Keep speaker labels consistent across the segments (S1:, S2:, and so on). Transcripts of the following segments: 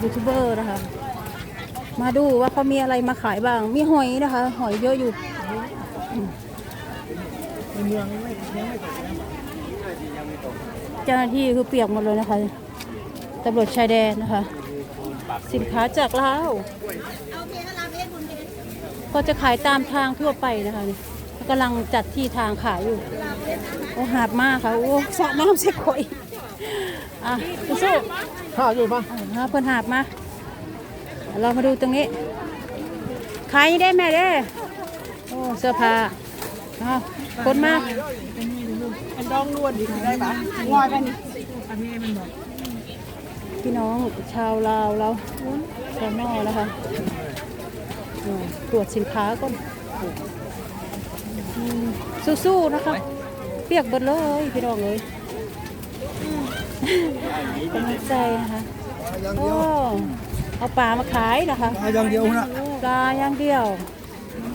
S1: ยูทูบเบอร์นะคะ มาดูว่าเขามีอะไรมาขายบ้าง มีหอยนะคะ หอยเยอะอยู่
S2: เมืองไม่ยังไม่ตก
S1: เจ้าหน้าที่คือเปียกหมดเลยนะคะตำรวจชายแดนนะคะ สินค้าจากลาวก็จะขายตามทางทั่วไปนะคะกำลังจัดที่ทางขายอยู่ โอ้หาบมากค่ะ โอ้สระน้ำเสียข่อย อะสู้
S2: ข้าวอยู่ปะ
S1: ๆอะเพิ่นหาบมาเรามาดูตรงนี้ขายได้แม่เด้โอ้เสื้อผ้าอ้าวคนมาก
S2: อันดองล้วนดีได้ปะงอยไปนี่อันนี้มันบอก
S1: พี่น้องชาวลาวเราชาวนอกแล้วค่ะอ่าตรวจสินค้าก่อนอืมสู้ๆนะคะเปียกเบิดเลยพี่น้องเลยอื มกำลังใจนะคะโอ้เอาปลามาขายนะคะ
S2: มาอย่างเดียวนะ
S1: ปลาอย่างเดียว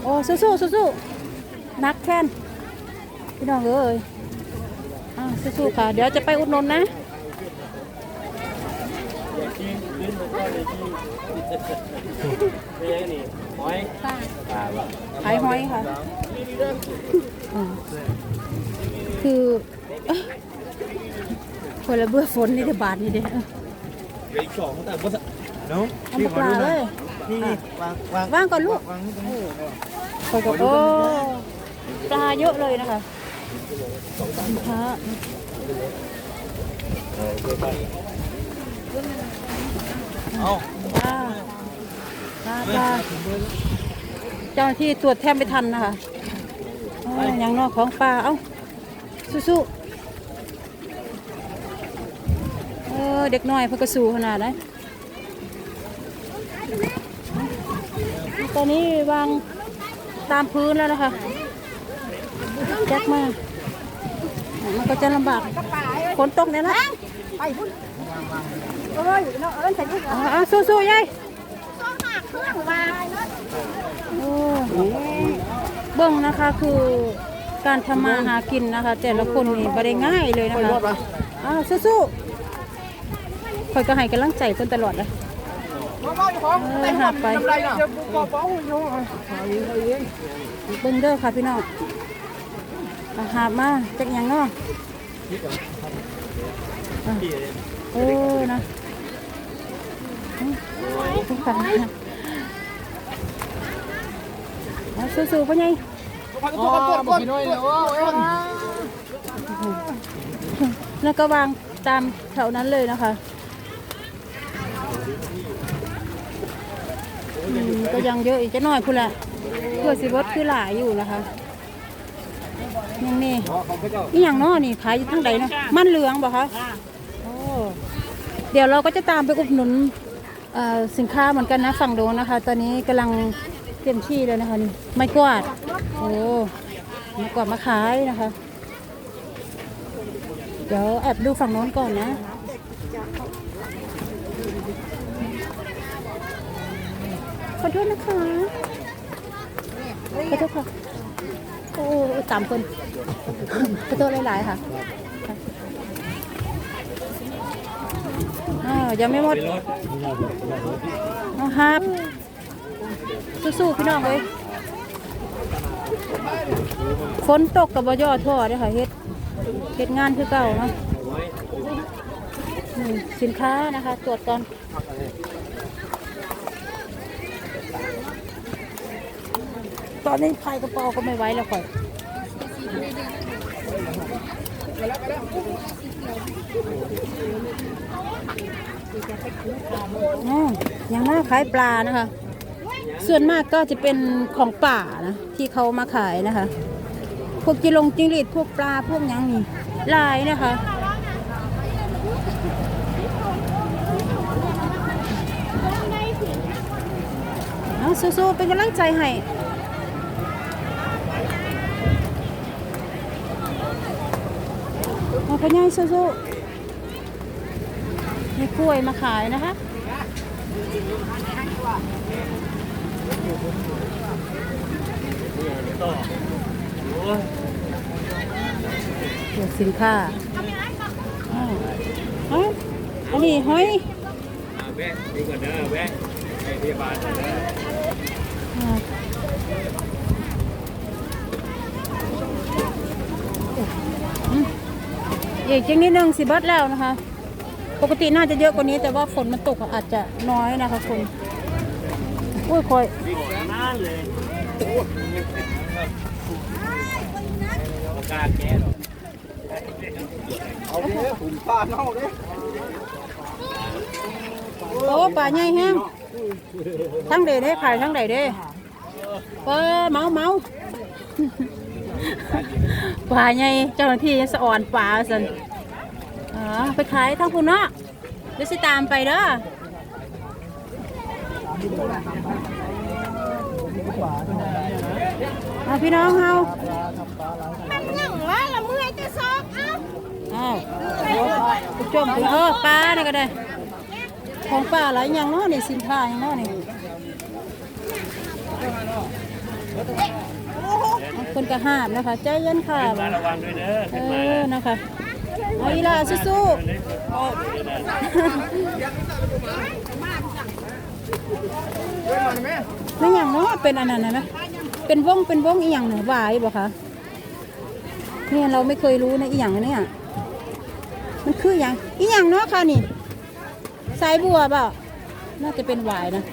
S1: โอ้สู้ๆสู้ๆนักแค่นพี่น้องเอ้ยอ่าสู้ๆค่ะ เดี๋ยวจะไปอุดหนุนนะ
S3: นี่นี่หอยปลาบ่
S1: ขายหอยค่ะอืมคือเอ้ย คนละเบื่อฝนนี่เด้อบาทนี่เด้อ
S3: อีกสองแต่บ่เนาะ
S1: เอามาปลาเลย
S2: นี่นี่วางวาง
S1: ว่างก่อนลูก
S2: วางนี่ตรงนี้
S1: คอยกับโอ้ปลาเยอะเลยนะคะสินค้าป
S3: เอา
S1: ลาปลาปลาเจ้าหน้าที่ตรวจแทบไม่ทันนะคะอ๋ออย่างนอกของปลาเอ้าสู้ๆเอเด็กน้อยเพิ่งกระสูขนาดไหนตอนนี้วางตามพื้นแล้วนะคะแจ็คมามันก็จะลำบากฝนตกเนี่ยนะ
S2: ไปพุ่น
S1: เอ้ยเอิ้นใส่ลูกอ่าสู้ๆยายโอ้เบิ้งนะคะคือการทำมาหากินนะคะ แต่ละคนนี่บ่ได้ง่ายเลยนะคะอ่าสู้ๆ คอยก็ให้กำลังใจเพิ่นตลอดเลย
S2: เออ
S1: หักไป
S2: เดี๋ยวกูบอกบอกหุ่นอยู่หาเองเอาเอง
S1: เบิ้งเด้อค่ะพี่น้องอาหาบมาจากหยังเนาะอะโอ้นะทุกคนเอาสู้ๆพ่อใหญ่แล้วก็วางตามแถวนั้นเลยนะคะอืม ก็ยังเยอะอีกจะน้อยพุ่นละเพื่อสิบดคือหลายอยู่นะคะยังนี่
S3: องพระเจ้า
S1: นี่อย่างน้อนี่ขายอยู่ทั้งใดนะมันเหลืองบ่คะโอ้เดี๋ยวเราก็จะตามไปอุดหนุนสินค้าเหมือนกันนะฝั่งโดนนะคะ ตอนนี้กำลังเต็มที่เลยนะคะนี่ไม้กวาดโอ้ไม้กวาดมาขายนะคะ เดี๋ยวแอบดูฝั่งโน้นก่อนนะ อโทษนะคะขอโทษค่ะโอ้สามคนขอโทษหลายๆค่ะอ้าวยังไม่หมดเอาครับสู้ๆพี่น้องเลยฝนตกกับบย่อท่อเด้อค่ะเฮ็ดเฮ็ดงานคือเก่าเนาะนี่สินค้านะคะ ตรวจก่อน ตอนนี้พายกระเป๋าก็ไม่ไหวแล้วค่อยอย่างน่าขายปลานะคะ ส่วนมากก็จะเป็นของป่านะ ที่เขามาขายนะคะ พวกจิลงจิงหรีดพวกปลาพวกยังนี่ลายนะคะเอาสู้ๆเป็นกำลังใจให้ เอาไปย่ายสู้ๆมีกล้วยมาขายนะคะ
S3: ต่อโอ้ย
S1: วสินค้าอ๋ออันนี้หอย
S3: แม่ดีกว่าเด้อแม่ไปพยาบาลเด้อ
S1: อ่าอืม อีกจังนิดนึงสิเบิดแล้วนะคะ ปกติน่าจะเยอะกว่านี้แต่ว่าฝนมันตกอาจจะน้อยนะคะคุณอุ้ยคอย
S3: น่าเลยโอกาสแก่หรอ
S2: เอาเด้ผมป้าเน่าเด้
S1: โอ้ป่าใหญ่แฮงทั้งเดเด้ขายทั้งใดเด้เออเมาเมา ป่าใหญ่เจ้าหน้าที่สะอ่อนป่าสันอ๋อไปขายทั้งคุณเนาะเดี๋ยวสิตามไปเด้อเอาพี่น้องเฮา
S4: ยังว่าละเมื่อยจะซอกเอ้า
S1: อ้าวไปจมถึงเออปลานี่ก็ได้ ของป่าหลายอย่างเนาะนี่สินค้าอย่างเนาะนี่ คนกระหาบนะคะ ใจเย็นค่ะ
S3: มาระวังด้วยเด้อ
S1: เออนะคะเอาอีหล่าสู้ๆไม่อย่างเนาะเป็นอันนั้นนะนะเป็นวงเป็นวงอีหยังหนึ่งวายบ่คะเนี่ยเราไม่เคยรู้นะอีหยังอันเนี่ยมันคืออย่างอีหยังเนาะค่ะนี่สายบัวเปล่าน่าจะเป็นหวายนะ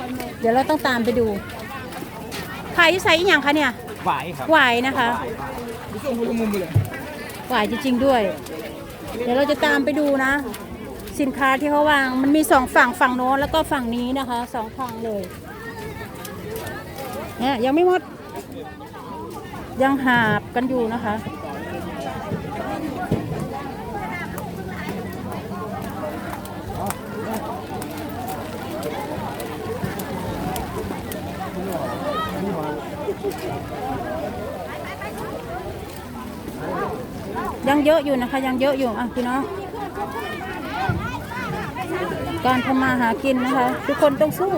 S1: เดี๋ยวเราต้องตามไปดูขายอยู่ใส่อีหยังคะเนี่ย
S3: ไหวครับ
S1: หวายนะคะหวายจริง ๆ ด้วย เดี๋ยวเราจะตามไปดูนะ สินค้าที่เขาวางมันมีสองฝั่งฝั่งโน้นแล้วก็ฝั่งนี้นะคะสองฝั่งเลยเนี่ยยังไม่หมดยังหาบกันอยู่นะคะ ยังเยอะอยู่นะคะ ยังเยอะอยู่อะพี่น้องการทำมาหากินนะคะ ทุกคนต้องสู้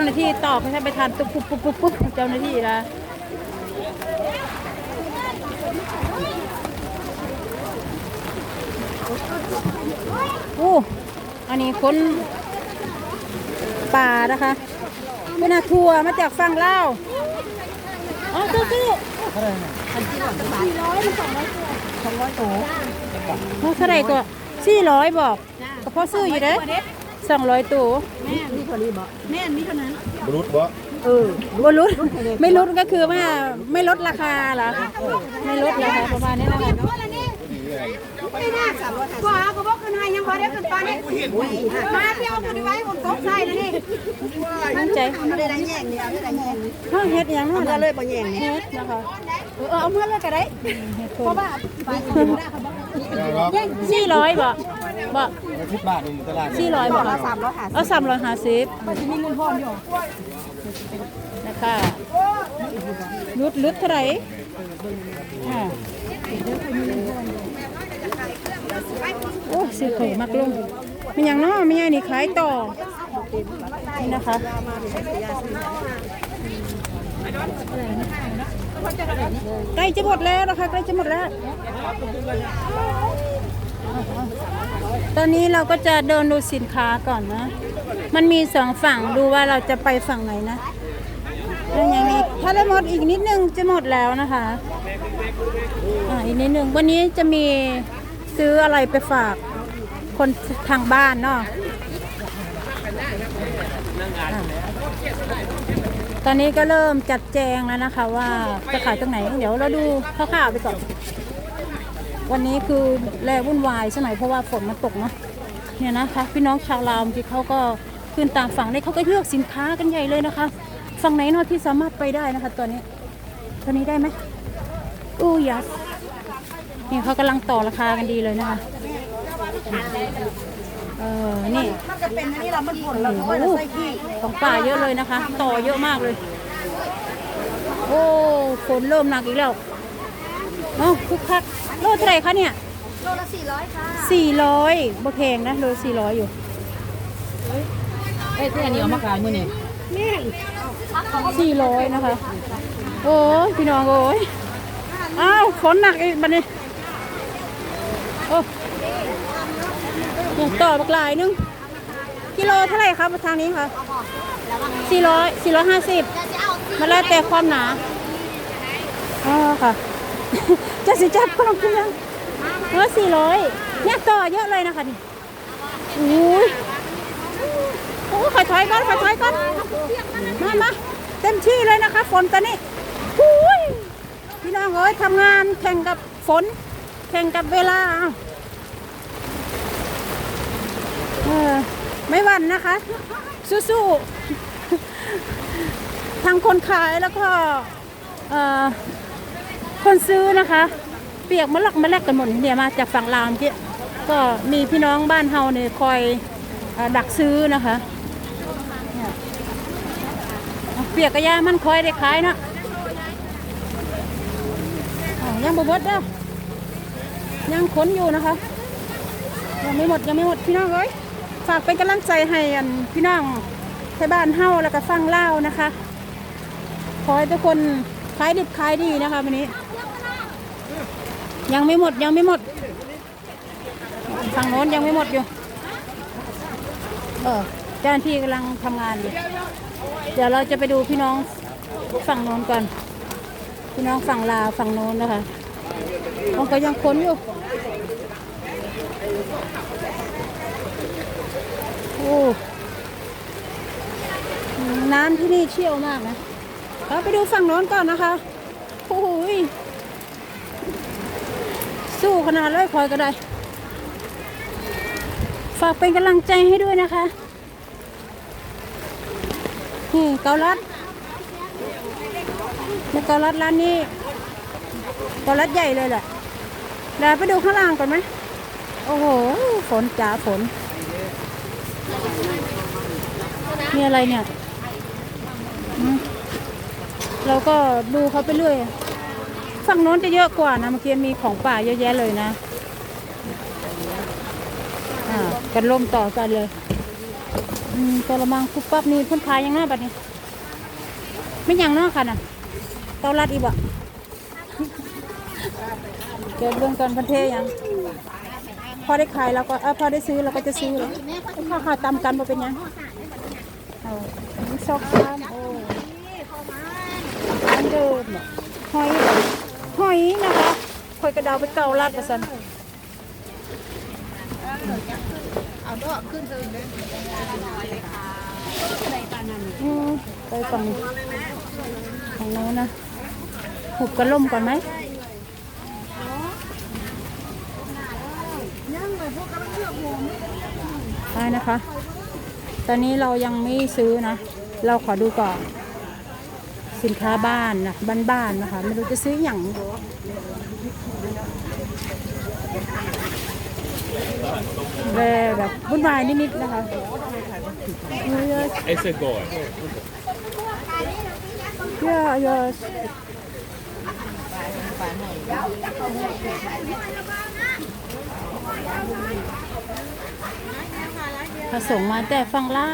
S1: าหน้าที่ตอบให้ไปทานตุ๊บปุ๊บปุ๊บปุ๊บปุ๊บเจ้าหน้าที่ละโอ้อันนี้คนป่านะคะเป็นอาทัวร์มาจากฝั่งลาวอ๋อสู้สู้โอ้เท่าไหร่ก็สี่ร้อยบอกก็พอซื้ออยู่เด้ สองร้อยตัว
S2: แม่มีเท่านี้บ่แม่มีเท่านั้น
S3: บรุษบ่
S2: เออ
S1: ไม่ลดไม่ลดก็คือว่าไม่ลดราคาเหรอไม่ลดราคาประมาณนี้นะคะ
S4: ขวาก็บอกขึ้นให้ยังพอได้ขึ้นปานนี้มาเที่ยวขึ้นไว้บนโต๊ะใส่แล้วนี่
S1: ตั้งใจ
S2: ไม่ได้แย่งนี่เอาได้แย่งนี่
S1: เฮ้ยเฮ็ดอยัง
S2: เอา
S1: เนาะ
S2: เลยบ่แย่งนี่
S1: เฮ็ดนะคะ
S2: เออเอาเมื่อเลยก็ได้
S1: เฮ็ด
S2: เพราะว่าไป
S1: สี่ร้อยบ่ บ่
S3: สิบบาทในตลาด
S1: สี่ร้อยบ่
S2: เราสามร้อยห้าสิบ
S1: เอาสามร้อยห้าสิบ
S2: มีเงินพอนอยู่
S1: นะคะลุดลุดเท่าไหร่อ่าโอ้ซื้อของมักลงมีอย่างเนาะมีอย่างนี่ขายต่อนี่นะคะใกล้จะหมดแล้วนะคะใกล้จะหมดแล้ว ตอนนี้เราก็จะเดินดูสินค้าก่อนนะ มันมีสองฝั่งดูว่าเราจะไปฝั่งไหนนะแล้วอย่างนี้ถ้าได้หมดอีกนิดนึงจะหมดแล้วนะคะอ่าอีกนิดนึงวันนี้จะมีซื้ออะไรไปฝากคนทางบ้านเนาะอ่าตอนนี้ก็เริ่มจัดแจงแล้วนะคะ ว่าจะขายตรงไหน เดี๋ยวเราดูคร่าวๆไปก่อน วันนี้คือแลวุ่นวายใช่ไหมเพราะว่าฝนมันตกเนาะเนี่ยนะคะพี่น้องชาวลาวที่เขาก็ขึ้นตามฝั่งได้เขาก็เลือกสินค้ากันใหญ่เลยนะคะ ฝั่งไหนเนาะที่สามารถไปได้นะคะตอนนี้ตอนนี้ได้ไหมอู้ยัสนี่เขากำลังต่อราคากันดีเลยนะคะเออนี่
S2: มันจะเป็นอันนี้เรามันผลเรา
S1: โอ้
S2: ก็
S1: โห
S2: จะใส่ขี้
S1: ของป่าเยอะเลยนะคะ ต่อเยอะมากเลย โอ้ฝนเริ่มหนักอีกแล้ว เอ้าคึกคักโลเท่าไหร่คะเนี่ย
S4: โลละสี่ร้อยค่ะ
S1: สี่ร้อยบ่แพงนะโลสี่ร้อยอยู่
S2: เอ้ยที่อันนี้เอามาขายมื้อนี่
S1: สี่ร้อยนะคะ โอ้ยพี่น้องโอ้ยอ้าวฝนหนักอีกบัดนี้โอ้เนี่ยต่อบักหลายนึงกิโลเท่าไหร่ครับทางนี้คะสี่ร้อยสี่ร้อยห้าสิบ
S4: จะเอา
S1: มันแล้วแต่ความหนาอ๋อค่ะ จะสิจับกล้องขึ้นยังเออสี่ร้อยเนี่ยต่อเยอะเลยนะคะนี่อุ้ยโอ้ขอยถอยก่อนขอยถอยก่อนมามาเต็มที่เลยนะคะ ฝนตอนนี้อุ้ยพี่น้องเอ้ยทำงานแข่งกับฝน แข่งกับเวลาเออไม่หวั่นนะคะ สู้ๆทางคนขายแล้วก็เอ่อ คนซื้อนะคะ เปียกมะลักมะแลกกันหมดเนี่ยมาจากฝั่งลาวเมื่กี้ก็มีพี่น้องบ้านเฮาเนี่ยคอยอดักซื้อนะคะเปียกกระยามันคอยได้ขายเนาะยังบ่เบิดเด้อยังขนอยู่นะคะยังไม่หมดยังไม่หมดพี่น้องเอ้ยฝากเป็นกำลังใจให้อันพี่น้องที่บ้านเฮาแล้วก็ฟังเล่านะคะ ขอให้ทุกคนขายดิบขายดีนะคะวันนี้ ยังไม่หมดยังไม่หมดฝั่งโน้นยังไม่หมดอยู่ เออเจ้าหน้าที่กำลังทำงานอยู่ เดี๋ยวเราจะไปดูพี่น้องฝั่งโน้นก่อน พี่น้องฝั่งลาวฝั่งโน้นนะคะมันก็ยังค้นอยู่ โอ้น้ำที่นี่เชี่ยวมากนะเราไปดูฝั่งโน้นก่อนนะคะ โอ้โหย สู้ขนาดเลยคอยก็ได้ ฝากเป็นกำลังใจให้ด้วยนะคะ นี่เกาลัดในเกาลัดร้านนี้เกาลัดใหญ่เลยแหละเดี๋ยวไปดูข้างล่างก่อนไหมโอ้โห ฝนจ๋าฝน มีอะไรเนี่ย เราก็ดูเขาไปเรื่อย ฝั่งโน้นจะเยอะกว่านะเมื่อกี้มีของป่าเยอะแยะเลยนะอ่ากันล่มต่อกันเลยอืมกระมังคุบปั๊บนี่พ่นขายยังหน้าบัดนี้ไม่ยังเนาะค่ะน่ะเตาลัดอีกบ่เกิดเรื่องกันพันเทยังพอได้ขายเราก็เออพอได้ซื้อเราก็จะซื้อเลยข้าวขาตำกันมาเป็นยังเอาอันนี้ซอกซ้ำโอ้อันเดิมหอย อยนะคะหอยกระเดาไปเกาลัดกระสันอืมไปฝั่งฝั่งโน้นนะหุบกระล่มก่อนไหมได้นะคะ ตอนนี้เรายังไม่ซื้อนะ เราขอดูก่อน สินค้าบ้านนะบ้านๆนะคะไม่รู้จะซื้ออย่างแบบแบบวุ่นวายนิดๆนะคะเอะ
S3: It's a goal.
S1: เยอะเยอะผสมมาแต่ฟังเล่า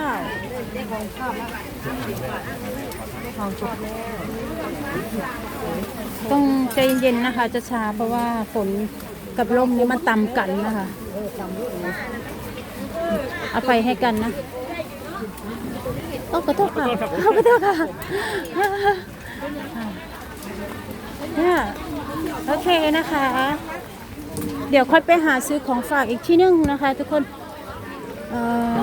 S1: ต้องใจเย็นนะคะจะช้าเพราะว่าฝนกับลมนี่มันต่ำกันนะคะเอาไปให้กันนะโอ้ขอโทษค่ะขอโทษค่ะเนี่ยโอเคนะคะ เดี๋ยวค่อยไปหาซื้อของฝากอีกที่นึงนะคะ ทุกคนเอ่อ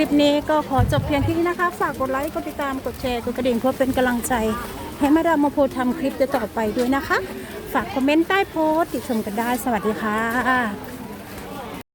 S1: ลิปนี้ก็ขอจบเพียงที่นี้นะคะ ฝากกดไลค์กดติดตามกดแชร์กดกระดิ่งเพื่อเป็นกำลังใจ ให้มาดามโพทำคลิปต่อไปด้วยนะคะ ฝากคอมเมนต์ใต้โพสต์ติชมกันได้สวัสดีค่ะ